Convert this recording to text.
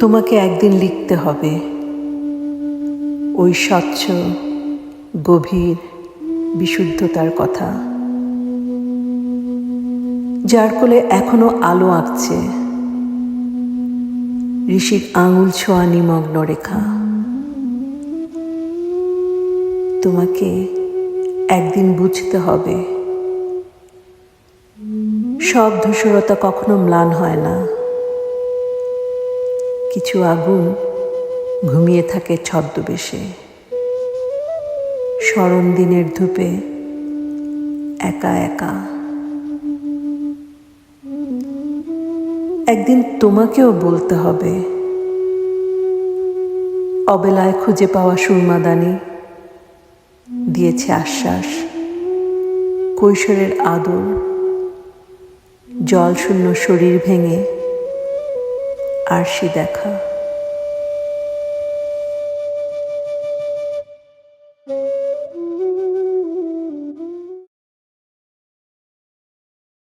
তোমাকে একদিন লিখতে হবে। ওই স্বচ্ছ, গভীর, বিশুদ্ধতার কথা। যার কোলে এখনও আলো আঁকছে। ঋষির আঙুল ছোঁয়া নিমগ্ন রেখা। তোমাকে একদিন বুঝতে হবে। সব ধূসরতা কখনো ম্লান হয় না। কিছু আগুন ঘুমিয়ে থাকে ছদ্মবেশে। স্মরণ দিনের ধূপে একা একা। একদিন তোমাকেও বলতে হবে, অবেলায় খুঁজে পাওয়া সুরমাদানি দিয়েছে আশ্বাস, কৈশোরের আদর জল শূন্য শরীর ভেঙে আরশি দেখা।